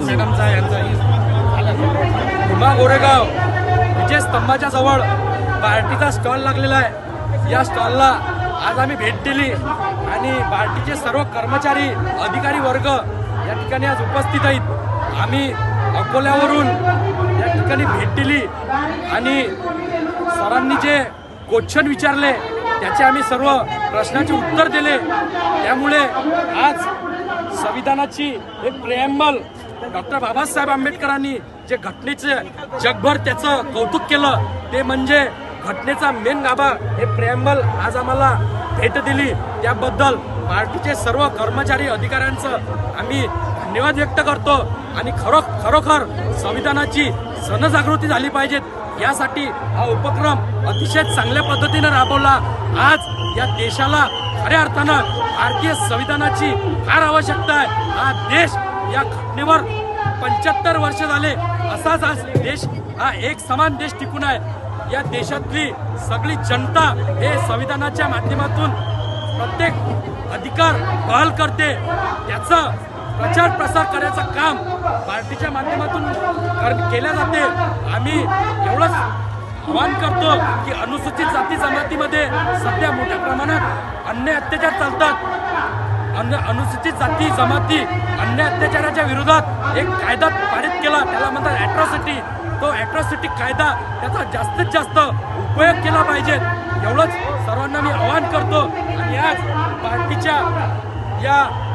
मॅडमचा यांचा गोरेगाव. विजय स्तंभाच्या जवळ पार्टीचा स्टॉल लागलेला आहे. या स्टॉलला आज आम्ही भेट दिली आणि पार्टीचे सर्व कर्मचारी अधिकारी वर्ग या ठिकाणी आज उपस्थित आहेत. आम्ही अकोल्यावरून या ठिकाणी भेट दिली. आणि सरांनी जे क्वेश्चन विचारले त्याचे आम्ही सर्व प्रश्नाचे उत्तर दिले. त्यामुळे आज संविधानाची एक प्रेमबल डॉक्टर बाबासाहेब आंबेडकरांनी जे घटनेचे जगभर त्याचं कौतुक केलं ते म्हणजे घटनेचा मेन गाभा हे प्रेमबल आज आम्हाला भेट दिली. त्याबद्दल पार्टीचे सर्व कर्मचारी अधिकाऱ्यांचं आम्ही धन्यवाद व्यक्त करतो. आणि खरो खरोखर संविधानाची जनजागृती झाली पाहिजेत यासाठी हा उपक्रम अतिशय चांगल्या पद्धतीने राबवला. आज या देशाला खऱ्या अर्थानं भारतीय संविधानाची फार आवश्यकता आहे. हा देश या घटनेवर पंच्याहत्तर वर्ष झाले. असाच आज देश हा एक समान देश टिकून आहे. या देशातली सगळी जनता हे संविधानाच्या माध्यमातून प्रत्येक अधिकार बहाल करते. त्याचं प्रचार प्रसार करायचं काम पार्टीच्या माध्यमातून कर- केल्या जाते. आम्ही एवढंच आवाहन करतो की अनुसूचित जाती जमातीमध्ये सध्या मोठ्या प्रमाणात अन्य अत्याचार चालतात. अन अनुसूचित जाती जमाती अन्य अत्याचाराच्या विरोधात एक कायदा पारित केला. त्याला म्हणतात ॲट्रॉसिटी तो ॲट्रॉसिटी कायदा त्याचा जास्तीत जास्त उपयोग केला पाहिजे. एवढंच सर्वांना मी आवाहन करतो. आणि आज पार्टीच्या या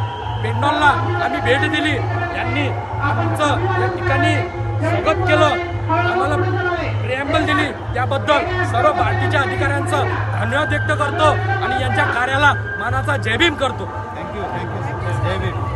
पेंडॉलला आम्ही भेट दिली. त्यांनी आमचं या ठिकाणी स्वागत केलं. आम्हाला प्रेमबल दिली. त्याबद्दल सर्व पार्टीच्या अधिकाऱ्यांचं धन्यवाद व्यक्त करतो आणि यांच्या कार्याला मानाचा जयभीम करतो. थँक्यू थँक्यू जय भीम